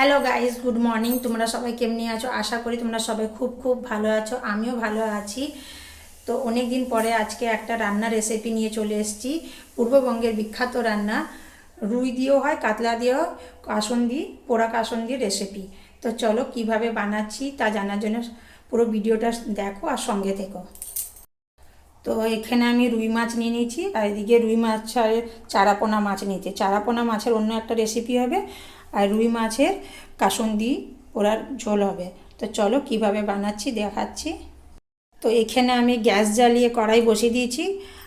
Hello guys good morning তোমরা সবাই কেমনি আছো? আশা করি তোমরা সবাই খুব খুব ভালো আছো। আমিও ভালো আছি। তো অনেক দিন পরে আজকে একটা রান্নার রেসিপি নিয়ে চলে এসেছি। পূর্ববঙ্গের বিখ্যাত রান্না। রুই দিয়েও হয়, কাতলা দিয়েও কাসন্দি, পোড়া কাসন্দির রেসিপি তো চলো কীভাবে বানাচ্ছি তা জানার জন্য পুরো ভিডিওটা দেখো আর সঙ্গে থেকো। তো এখানে আমি রুই মাছ নিয়ে নিয়েছি আর এদিকে রুই মাছের চারাপোনা মাছ নিয়েছি। চারাপোনা মাছের অন্য একটা রেসিপি হবে। আর রুই মাছের কাসন্দি ওরার ঝোল হবে। তো চলো কীভাবে বানাচ্ছি দেখাচ্ছি। তো এখানে আমি গ্যাস জ্বালিয়ে কড়াই বসিয়ে দিয়েছি।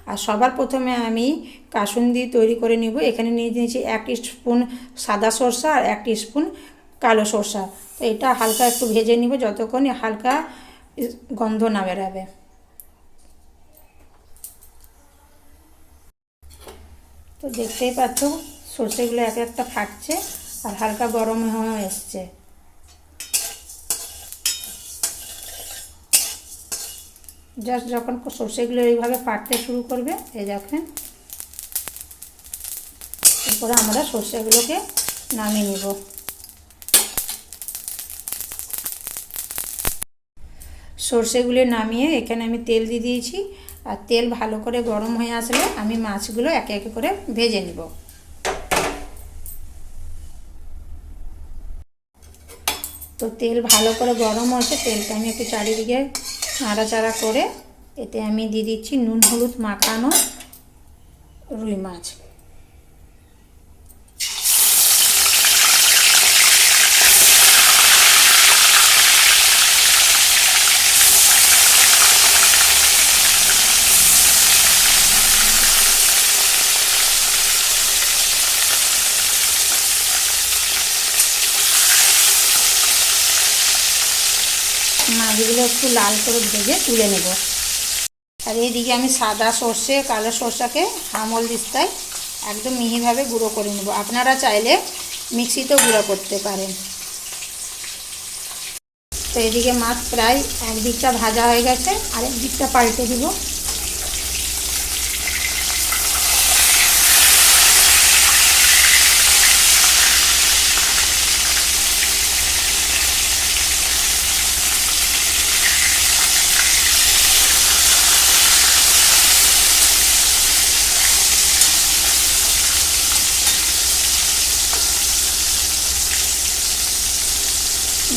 আর সবার প্রথমে আমি কাসুন্দি তৈরি করে নিব। এখানে নিয়ে নিয়েছি এক স্পুন সাদা সরষা আর এক স্পুন কালো সরষা। তো এটা হালকা একটু ভেজে নিব যতক্ষণ হালকা গন্ধ না বেরাবে। তো দেখতেই পাচ্ছ সর্ষেগুলো এক একটা ফাটছে। আর হালকা গরম হয়ে এসছে। জাস্ট যখন সর্ষেগুলো এইভাবে ফাটতে শুরু করবে, এই দেখেন। এরপরে আমরা সর্ষেগুলোকে নামিয়ে নিব। সর্ষেগুলো নামিয়ে এখানে আমি তেল দিয়ে দিয়েছি। আর তেল ভালো করে গরম হয়ে আসলে আমি মাছগুলো একে একে করে ভেজে নিব। তো তেল ভালো করে গরম আছে, তেলটা আমি একটু চারিদিকে নাড়াচাড়া করে এতে আমি দিয়ে দিচ্ছি নুন, হলুদ মাখানো রুই মাছ। মাছগুলো একটু লাল করে ভেজে তুলে নেব। আর এইদিকে আমি সাদা সর্ষে, কালো সর্ষাকে হামল দিস্তায় একদম মিহিভাবে গুঁড়ো করে নেব। আপনারা চাইলে মিক্সিতেও গুঁড়ো করতে পারেন। তো এদিকে মাছ প্রায় একদিকটা ভাজা হয়ে গেছে আরেক দিকটা পাল্টে দিব।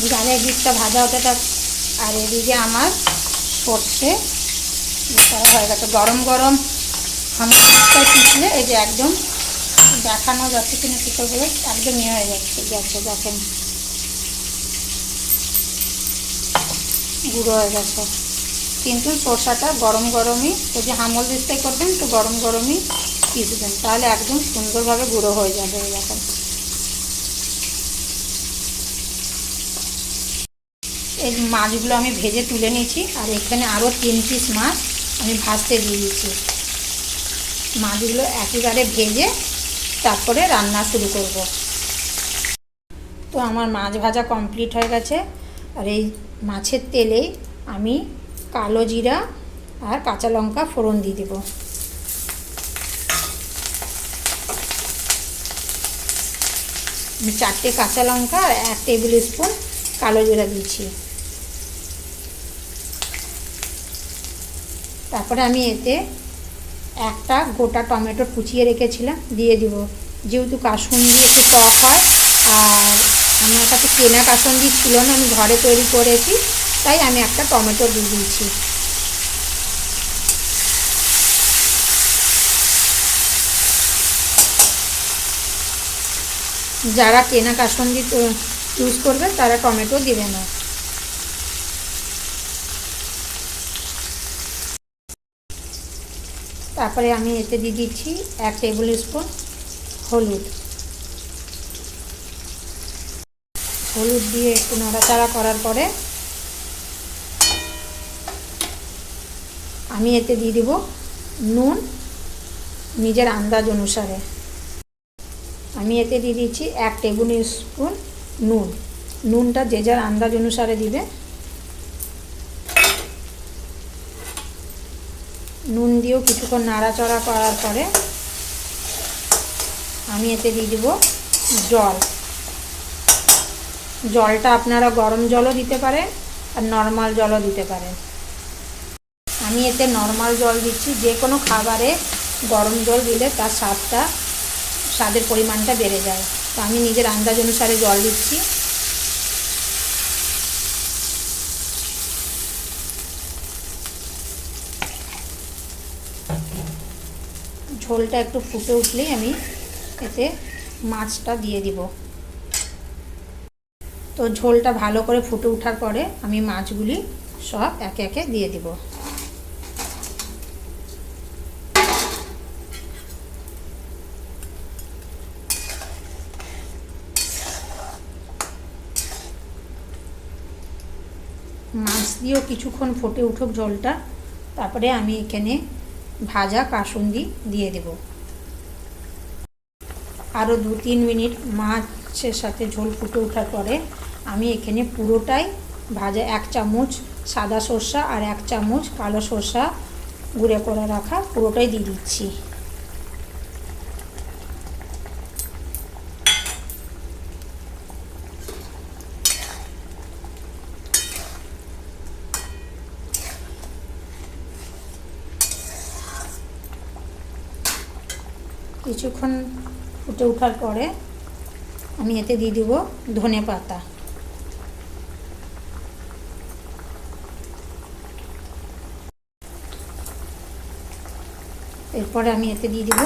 ডালের দিকটা ভাজা হতে থাক। আর এদিকে আমার সর্ষে। হয়ে গেছে। গরম গরম আমার দিকটা পিছলে এই যে একদম দেখানো যাচ্ছে কিনা কী করবে একদম ইয়ে হয়ে যাচ্ছে। গেছে দেখেন গুঁড়ো হয়ে গেছে। কিন্তু সরষাটা গরম গরমই যদি হামল দিস্তাই করবেন, তো গরম গরমই পিসবেন তাহলে একদম সুন্দরভাবে গুঁড়ো হয়ে যাবে এরকম এই মাছগুলো আমি ভেজে তুলে নিয়েছি, আর এখানে আরও তিন পিস মাছ আমি ভাজতে দিয়ে দিয়েছি মাছগুলো একেবারে ভেজে তারপরে রান্না শুরু করব। তো আমার মাছ ভাজা কমপ্লিট হয়ে গেছে, আর এই মাছের তেলেই আমি কালো জিরা আর কাঁচা লঙ্কা ফোড়ন দিয়ে দেব। চারটে কাঁচা লঙ্কা আর এক টেবিল স্পুন কালো জিরা দিয়েছি। তারপরে আমি এতে একটা গোটা টমেটো কুচিয়ে রেখেছিলাম, দিয়ে দিব। যেহেতু কাসুন্দি একটু টক হয়, আর আমার কাছে কেনা কাসুন্দি ছিল না, আমি ঘরে তৈরি করেছি, তাই আমি একটা টমেটো দিয়ে দিয়েছি। যারা কেনা কাসুন্দি ইউজ করবে তারা টমেটো দেবে না। তারপরে আমি এতে দিয়ে দিচ্ছি এক টেবিল স্পুন হলুদ। হলুদ দিয়ে একটু নাড়াচাড়া করার পরে আমি এতে দিয়ে দিব নুন নিজের আন্দাজ অনুসারে। আমি এতে দিয়ে দিচ্ছি এক টেবিল স্পুন নুন। নুনটা যে যার আন্দাজ অনুসারে দিবে নুন দিয়েও কিছুক্ষণ নাড়াচড়া করার পরে আমি এতে দিয়ে দেবো জল। জলটা আপনারা গরম জলও দিতে পারেন আর নর্মাল জলও দিতে পারেন। আমি এতে নর্মাল জল দিচ্ছি, যে কোনো খাবারে গরম জল দিলে তার স্বাদটা, স্বাদের পরিমাণটা বেড়ে যায়। তো আমি নিজের আন্দাজ অনুসারে জল দিচ্ছি। ঝোলটা একটু ফুটে উঠলেই আমি এতে মাছটা দিয়ে দিব। তো ঝোলটা ভালো করে ফুটে ওঠার পরে আমি মাছগুলি সব একে একে দিয়ে দিব। মাছ দিয়েও কিছুক্ষণ ফুটে উঠুক জলটা তারপরে আমি এখানে ভাজা কাসুন্দি দিয়ে দেব। আরও দু তিন মিনিট মাছের সাথে ঝোল ফুটে ওঠার পরে আমি এখানে পুরোটাই ভাজা এক চামচ সাদা সর্ষা আর এক চামচ কালো সর্ষা গুঁড়ে করে রাখা পুরোটাই দিয়ে দিচ্ছি। কিছুক্ষণ ফুটে ওঠার পরে আমি এতে দিয়ে দিব ধনে পাতা। এরপরে আমি এতে দিয়ে দিব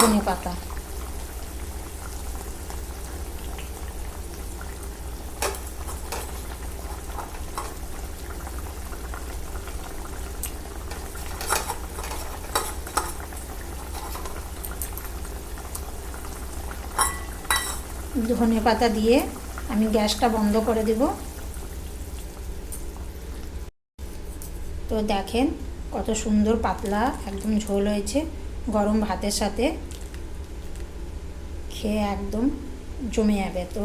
ধনে পাতা। ধনে পাতা দিয়ে আমি গ্যাসটা বন্ধ করে দেব। তো দেখেন কত সুন্দর পাতলা, একদম ঝোল হয়েছে গরম ভাতের সাথে। খেয়ে একদম জমে যাবে। তো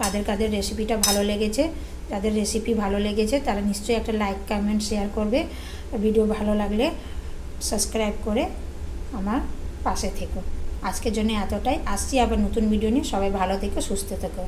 কাদের কাদের রেসিপিটা ভালো লেগেছে, যাদের রেসিপি ভালো লেগেছে, তারা নিশ্চয়ই একটা লাইক কমেন্ট শেয়ার করবে। ভিডিও ভালো লাগলে সাবস্ক্রাইব করে আমার পাশে থেকো। আজকের জন্য এতটাই। আসছি আবার নতুন ভিডিও নিয়ে। সবাই ভালো থেকো সুস্থ থেকো।